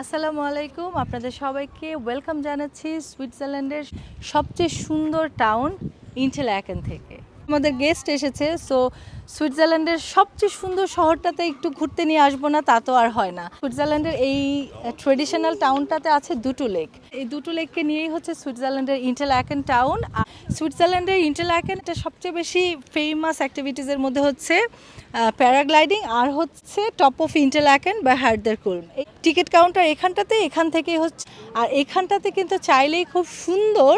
আসসালামু আলাইকুম। আপনাদের সবাইকে ওয়েলকাম জানাচ্ছি সুইজারল্যান্ডের সবচেয়ে সুন্দর টাউন ইনটেল থেকে। আমাদের গেস্ট এসেছে, সো সুইজারল্যান্ডের সবচেয়ে সুন্দর শহরটাতে একটু ঘুরতে নিয়ে আসব না, তা তো আর হয় না। সুইজারল্যান্ডের এই ট্রেডিশনাল টাউনটাতে আছে দুটো লেক এই দুটো লেককে নিয়েই হচ্ছে সুইজারল্যান্ডের ইন্টেল্যাকেন টাউন আর সুইজারল্যান্ডের ইন্টেল্যাকেন এটা সবচেয়ে বেশি ফেমাস অ্যাক্টিভিটিসের মধ্যে হচ্ছে প্যারাগ্লাইডিং আর হচ্ছে টপ অফ ইন্টেল্যাকেন বা হার্দার কুলম এই টিকিট কাউন্টার এখানটাতে, এখান থেকেই হচ্ছে, আর এখানটাতে কিন্তু চাইলেই খুব সুন্দর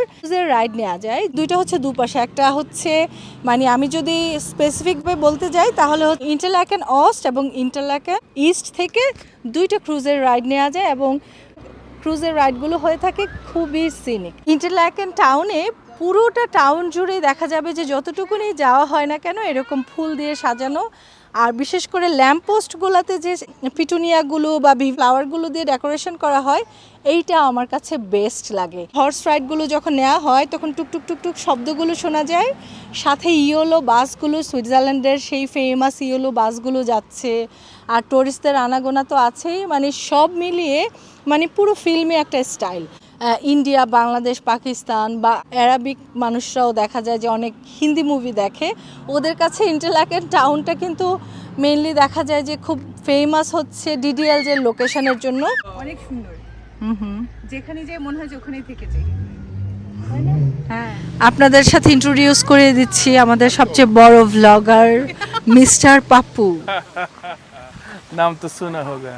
রাইড নেওয়া যায়। দুইটা হচ্ছে দুপাশে, একটা হচ্ছে মানে আমি যদি স্পেসিফিকভাবে বলতে যাই, তাহলে ইন্টারল্যাকেন অস্ট এবং ইন্টারল্যাকেন ইস্ট থেকে দুইটা ক্রুজের রাইড নেওয়া যায় এবং ক্রুজের রাইডগুলো হয়ে থাকে খুবই সিনিক ইন্টারল্যাকেন টাউনে পুরোটা টাউন জুড়ে দেখা যাবে যে যতটুকুনি যাওয়া হয় না কেন, এরকম ফুল দিয়ে সাজানো আর বিশেষ করে ল্যাম্পপোস্টগুলোতে যে পিটুনিয়াগুলো বা বি ফ্লাওয়ারগুলো দিয়ে ডেকোরেশন করা হয়, এইটা আমার কাছে বেস্ট লাগে। হর্স রাইডগুলো যখন নেওয়া হয়, তখন টুকটুক টুকটুক শব্দগুলো শোনা যায়। সাথে ইয়োলো বাসগুলো, সুইজারল্যান্ডের সেই ফেমাস ইয়োলো বাসগুলো যাচ্ছে। আর টুরিস্টদের আনাগোনা তো আছেই মানে সব মিলিয়ে মানে পুরো ফিল্মে একটা স্টাইল ইন্ডিয়া বাংলাদেশ পাকিস্তান বা অ্যারাবিক মানুষরাও দেখা যায় যে অনেক হিন্দি মুভি দেখে। ওদের কাছে ইন্টারলাকের টাউনটা কিন্তু মেইনলি দেখা যায় যে খুব ফেমাস হচ্ছে ডিডিএল যে লোকেশনের জন্য। অনেক সুন্দর। যেখানে যাই মনে হয় ওখানে থেকে যাই। হ্যাঁ। হ্যাঁ। আপনাদের সাথে ইন্ট্রোডিউস করে দিচ্ছি আমাদের সবচেয়ে বড় ব্লগার মিস্টার পাপ্পু। নাম তো শোনা হবে।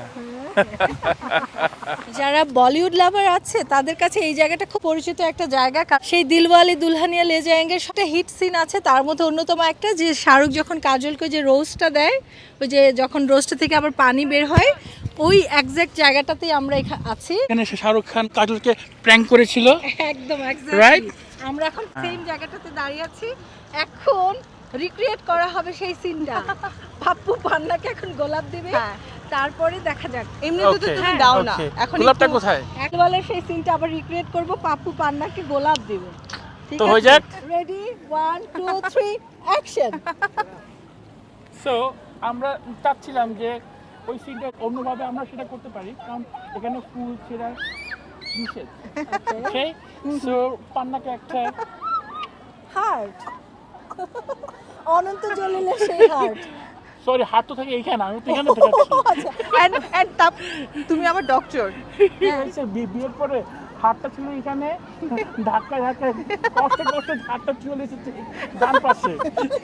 যারা বলিউড লাভার আছে তাদের কাছে এই জায়গাটা খুব পরিচিত একটা জায়গা। সেই দিলওয়ালি দুলহানিয়া লে যায়েঙ্গে একটা হিট সিন আছে। তার মধ্যে অন্যতম একটা যে শাহরুখ যখন কাজলকে যে রোস্টটা দেয় ওই যে যখন রোস্ট থেকে আবার পানি বের হয় ওই একজ্যাক্ট জায়গাটাতেই আমরা এখা- আছি। এখানে শাহরুখ খান কাজলকে প্র্যাঙ্ক করেছিল। একদম Right? আমরা এখন সেম জায়গাটাতে দাঁড়িয়ে আছি। এখন রিক্রিয়েট করা হবে সেই সিনটা পাপ্পু পান্নাকে এখন গোলাপ দেবে। হ্যাঁ। তারপরে দেখা যাক। এমনিতে তো তুমি দাও না। এখন গোলাপটা কোথায়? একবারে সেই সিনটা আবার রিক্রিয়েট করব। পাপ্পু পান্নাকে গোলাপ দেবে। তো হয়ে যাক। Ready one two three action so আমরা চাচ্ছিলাম যে ওই সিনটা অন্যভাবে আমরা সেটা করতে পারি। কারণ এখানে ফুল ছেঁড়া নিষেধ। ওকে সো পান্নাকে একটা হার্ট অনন্ত জলিলে সেই হার্ট সরি হাত তো থাকে এইখানে আমি তো এখানে তা তুমি আমার ডক্টর বি- বিয়ের পরে হাতটা ছিল এখানে ধাক্কা ধাক্কা কষ্ট কষ্ট হাতটা চলে এসেছে ডান পাশে।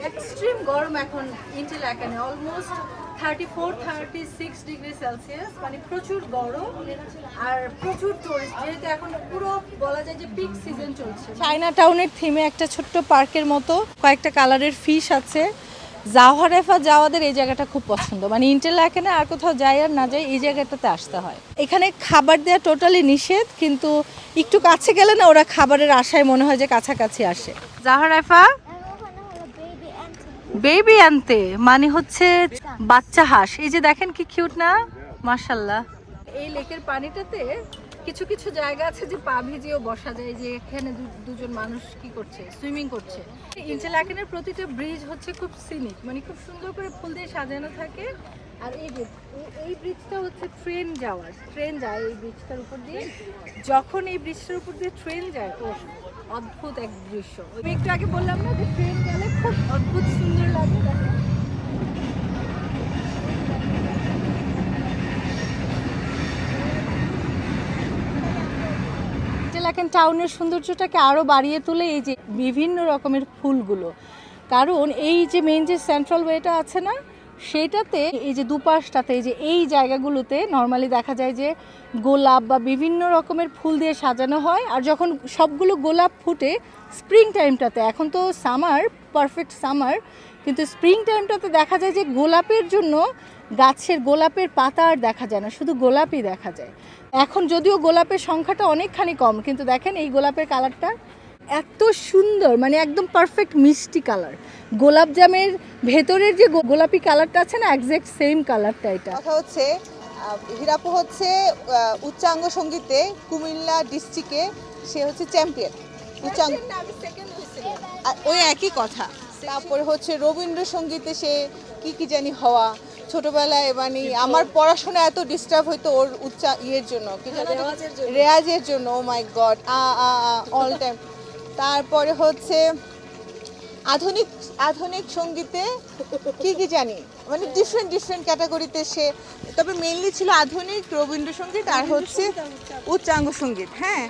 এক্সট্রিম গরম এখন ইন্টেলাকানে almost thirty four thirty six degree Celsius মানে প্রচুর গরম আর প্রচুর টুরিস্ট যেহেতু এখন পুরো বলা যায় যে পিক সিজন চলছে। চায়না টাউনের থিমে একটা ছোট্ট পার্কের মতো কয়েকটা কালারের ফিশ আছে। জাওয়ারেফা যাওয়াদের এই জায়গাটা খুব পছন্দ। মানে ইন্টেলাকেনে আর কোথাও যাই আর না যাই এই জায়গাটাতে আসতে হয়। এখানে খাবার দেওয়া টোটালি নিষেধ, কিন্তু একটু কাছে গেলে না ওরা খাবারের আশায় মনে হয় যে কাছাকাছি আসে। জাহারেফা বেবি আনতে মানে হচ্ছে বাচ্চা হাঁস। এই যে দেখেন কি কিউট না? মাশাল্লাহ। এই লেকের পানিটাতে কিছু কিছু জায়গা আছে যে পা ভিজিয়েও বসা যায় যে এখানে দুজন মানুষ কি করছে সুইমিং করছে। ইন্টারল্যাকেনের প্রতিটা ব্রিজ হচ্ছে খুব সিনিক মানে খুব সুন্দর করে ফুল দিয়ে সাজানো থাকে। আর এই যে, এই ব্রিজটা হচ্ছে ট্রেন যাওয়ার ট্রেন যায় এই ব্রিজটার উপর দিয়ে। যখন এই ব্রিজটার উপর দিয়ে ট্রেন যায় ও অদ্ভুত এক দৃশ্য। আমি একটু আগে বললাম না যে ট্রেন গেলে খুব অদ্ভুত সুন্দর লাগে। টেলাকেন টাউনের সৌন্দর্যটাকে আরও বাড়িয়ে তোলে এই যে বিভিন্ন রকমের ফুলগুলো। কারণ এই যে মেন যে সেন্ট্রাল ওয়েটা আছে না সেটাতে এই যে দুপাশটাতে, এই যে এই জায়গাগুলোতে নর্মালি দেখা যায় যে গোলাপ বা বিভিন্ন রকমের ফুল দিয়ে সাজানো হয়। আর যখন সবগুলো গোলাপ ফুটে স্প্রিং টাইমটাতে এখন তো সামার পারফেক্ট সামার কিন্তু স্প্রিং টাইমটাতে দেখা যায় যে গোলাপের জন্য গাছের গোলাপের পাতা আর দেখা যায় না, শুধু গোলাপই দেখা যায়। এখন যদিও গোলাপের সংখ্যাটা অনেকখানি কম, কিন্তু দেখেন এই গোলাপের কালারটা এত সুন্দর মানে একদম পারফেক্ট মিষ্টি কালার গোলাপ জামের ভেতরের যে গো- গোলাপি কালারটা আছে না একজ্যাক্ট সেম কালারটা এটা। কথা হচ্ছে হীরাপু হচ্ছে উচ্চাঙ্গ সঙ্গীতে কুমিল্লা ডিস্ট্রিক্টে সে হচ্ছে চ্যাম্পিয়ন উচ্চাঙ্গ আর ওই একই কথা। তারপরে হচ্ছে রবীন্দ্রসঙ্গীতে সে কি কি জানি হওয়া। ছোটবেলায় মানে আমার পড়াশোনা এত ডিস্টার্ব হইতো ওর উচ্চা ইয়ের জন্য কি রেয়াজের জন্য। Oh my God uh uh all time তারপরে হচ্ছে আধুনিক আধুনিক সঙ্গীতে কি কি জানি? মানে ডিফারেন্ট ডিফারেন্ট ক্যাটাগরিতে সে তবে মেইনলি ছিল আধুনিক রবীন্দ্রসঙ্গীত আর হচ্ছে উচ্চাঙ্গ। সংগীত হ্যাঁ।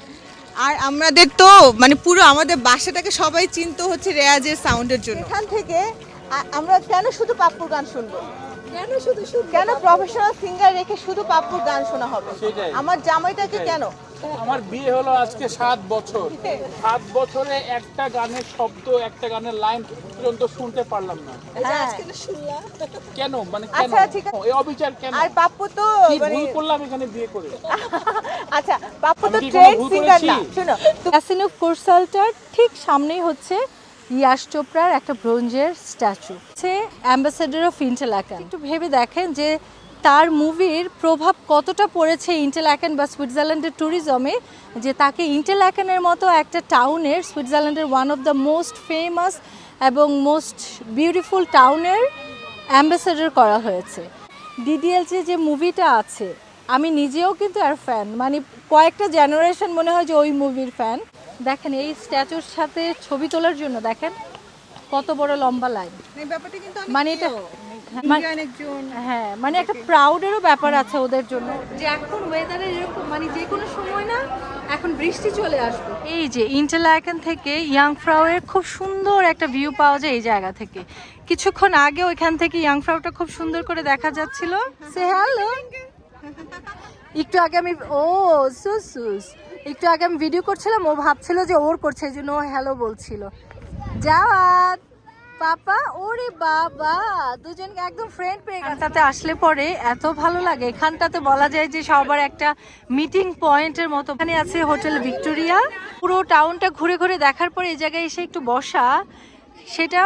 আর আমাদের তো মানে পুরো আমাদের বাসাটাকে সবাই চিনতো হচ্ছে রেয়াজের সাউন্ডের জন্য। এখান থেকে আমরা কেন শুধু পাপ্পুর গান শুনব? কেন শুধু কেন প্রফেশনাল সিঙ্গার রেখে শুধু পাপ্পুর গান শোনা হবে। আমার জামাইটাকে কেন? আমার বিয়ে হলো আজকে সাত বছর। সাত বছরে একটা গানের শব্দ একটা গানের লাইন পর্যন্ত শুনতে পারলাম না। হ্যাঁ। কেন? মানে কেন? আচ্ছা। এই অবিচার কেন? আর পাপ্পু তো মানে ভুল করলাম এখানে বিয়ে করে? আচ্ছা পাপ্পু তো কোনো ট্রেন সিঙ্গার না শুনো। ক্যাসিনো কোর্সালটার ঠিক সামনেই হচ্ছে ইয়াশ চোপড়ার একটা ব্রোঞ্জের স্ট্যাচু। হচ্ছে অ্যাম্বাসেডার অফ ইন্টেলাকান একটু ভেবে দেখেন যে তার মুভির প্রভাব কতটা পড়েছে ইন্টেলাকান বা সুইজারল্যান্ডের ট্যুরিজমে যে তাকে ইন্টেলাকানের মতো একটা টাউনের সুইজারল্যান্ডের one of the most famous এবং মোস্ট বিউটিফুল টাউনের অ্যাম্বাসেডর করা হয়েছে। ডিডিএলসি যে মুভিটা আছে আমি নিজেও কিন্তু আর ফ্যান মানে কয়েকটা জেনারেশন মনে হয় যে ওই মুভির ফ্যান দেখেন এই স্ট্যাচুর সাথে ছবি তোলার জন্য দেখেন কত বড় লম্বা লাইন মানে এটা হ্যাঁ মানে একটা প্রাউডেরও ব্যাপার আছে ওদের জন্য। যে এখন ওয়েদারের এরকম মানে যে কোনো সময় না এখন বৃষ্টি চলে আসবে। এই যে ইন্টারল্যাকেন থেকে ইয়াং ফ্রাউয়ের খুব সুন্দর একটা ভিউ পাওয়া যায় এই জায়গা থেকে। কিছুক্ষণ আগে ওইখান থেকে ইয়াং ফ্রাউটা খুব সুন্দর করে দেখা যাচ্ছিল। সে হ্যালো একটু আগে আমি ও সুসুস একটু আগে আমি ভিডিও করছিলাম ও ভাবছিল যে ওর করছে এই জন্য ও হ্যালো বলছিল। যাওয়াত পাপা, ওরে বাবা, দুজনকে একদম ফ্রেন্ড পেয়ে গেছে এখানটাতে আসলে পরে এত ভালো লাগে। এখানটাতে বলা যায় যে সবার একটা মিটিং পয়েন্টের মতো। এখানে আছে হোটেল ভিক্টোরিয়া। পুরো টাউনটা ঘুরে ঘুরে দেখার পরে এই জায়গায় এসে একটু বসা, সেটা